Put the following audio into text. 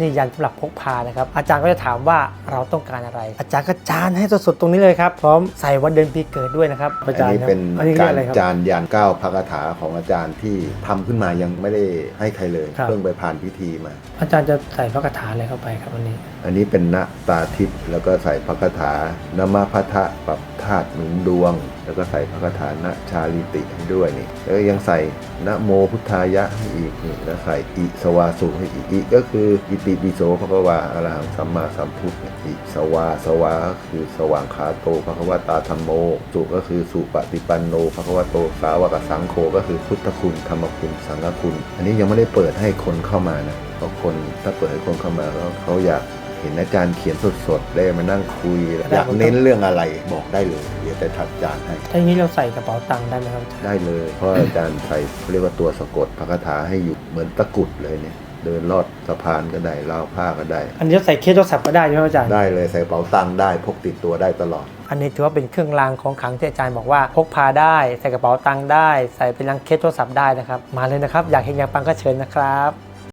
นี่ยันสำหรับพกพานะครับ อาจารย์ก็จะถามว่าเราต้องการอะไร อาจารย์ก็จานให้สดๆตรงนี้เลยครับ พร้อมใส่วันเดือนปีเกิดด้วยนะครับอาอันจารย์นี้ครับเป็นอันนี้เรียกากรอะไรครับ จานยันเก้าพระคาถาของอาจารย์ที่ทำขึ้นมายังไม่ได้ให้ใครเลย ครับ เพิ่งไปผ่านพิธีมา อาจารย์จะใส่พระคาถาอะไรเข้าไปครับวันนี้ อันนี้เป็นณตาทิพย์แล้วก็ใส่พระคาถานมาพัทะปรับธาตุหนุนดวง แล้วก็ใส่พระคาถาณชาลิติให้ด้วยนี่แล้วก็ยังใส่นะโมพุทธายะให้อีกนี่แล้วใส่อิสวาสุให้อีกอิก็คืออิติปิโสภควาอรหังสัมมาสัมพุทธเนี่ยอิสวาสวาก็คือสว่างขาโตภควตาธรรมโม สุก็คือสุปฏิปันโนภควโตสาวกสังโฆก็คือพุทธคุณธรรมคุณสังฆคุณ อันนี้ยังไม่ได้เปิดให้คนเข้ามานะเพราะคนถ้าเปิดให้คนเข้ามาแล้วเขาอยากเห็นอาจารย์เขียนสดๆได้มานั่งคุยอยากเน้นเรื่องอะไรบอกได้เลย ยวจะทัดอาจารย์ให้ ถ้าอย่างนี้เราใส่กระเป๋าตังค์ได้ไหมครับอาจารย์ได้เลย เพราะอาจารย์ใส่เขาเรียกว่าตัวสะกดพระคาถาให้อยู่เหมือนตะกรุดเลยเนี่ย เดินลอดสะพานก็ได้ราวผ้าก็ได้ อันนี้ใส่เคสโทรศัพท์ก็ได้ใช่ไหมอาจารย์ ได้เลยใส่กระเป๋าตังค์ได้พกติดตัวได้ตลอด อันนี้ถือว่าเป็นเครื่องรางของขลังที่อาจารย์บอกว่าพกพาได้ ใส่กระเป๋าตังค์ได้ ใส่เป็นรังเคสโทรศัพท์ได้นะครับ มาเลยนะครับ อยากเห็นอยากปังก็เชิญนะครับ